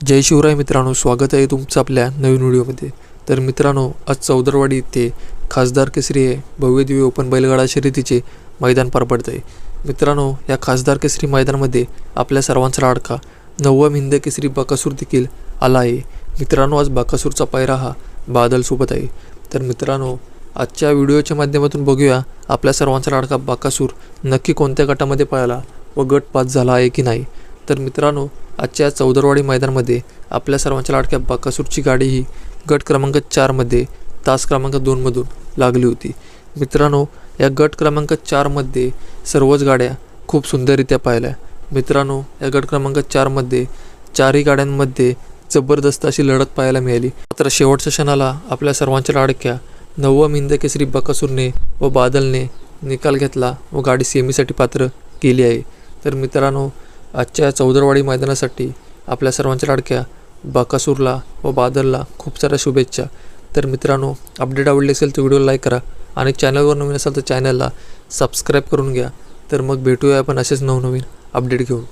जय शिवराय मित्रांनो स्वागत आहे तुमचं आपल्या नवीन व्हिडिओमध्ये. तर मित्रांनो आज चौदरवाडी येथे खासदार केसरी हे भव्य दिव्य ओपन बैलगाडा शर्यतीचे मैदान पार पडत आहे मित्रांनो या खासदार केसरी मैदानामध्ये आपल्या सर्वांचा लाडका नववा हिंद केसरी बकासूर देखील आला आहे. मित्रांनो आज बकासूरचा पायरा हा बादलसोबत आहे. तर मित्रांनो आजच्या व्हिडिओच्या माध्यमातून बघूया आपल्या सर्वांचा लाडका बाकासूर नक्की कोणत्या गटामध्ये पळाला व गट पास झाला आहे की नाही. तर मित्रांनो आजच्या चौदरवाडी मैदानामध्ये आपल्या सर्वांच्या लाडक्या बाकासूरची गाडी ही गट क्रमांक चारमध्ये तास क्रमांक दोनमधून लागली होती. मित्रांनो या गट क्रमांक चारमध्ये सर्वच गाड्या खूप सुंदररित्या पाहिल्या. मित्रांनो या गट क्रमांक चारमध्ये चारही गाड्यांमध्ये जबरदस्त अशी लढत पाहायला मिळाली. मात्र शेवटच्या क्षणाला आपल्या सर्वांच्या लाडक्या नववा मिंद केसरी बकासूरने व बादलने निकाल घेतला व गाडी सेमीसाठी पात्र केली आहे. तर मित्रांनो आजच्या चौदरवाडी मैदानासाठी आपल्या सर्वांच्या लाडक्या बाकासूरला व बादलला खूप साऱ्या शुभेच्छा. तर मित्रांनो अपडेट आवडली असेल तर व्हिडिओ लाईक करा आणि चॅनलवर नवीन असाल तर चॅनलला सबस्क्राईब करून घ्या. तर मग भेटूया आपण असेच नवनवीन अपडेट घेऊन.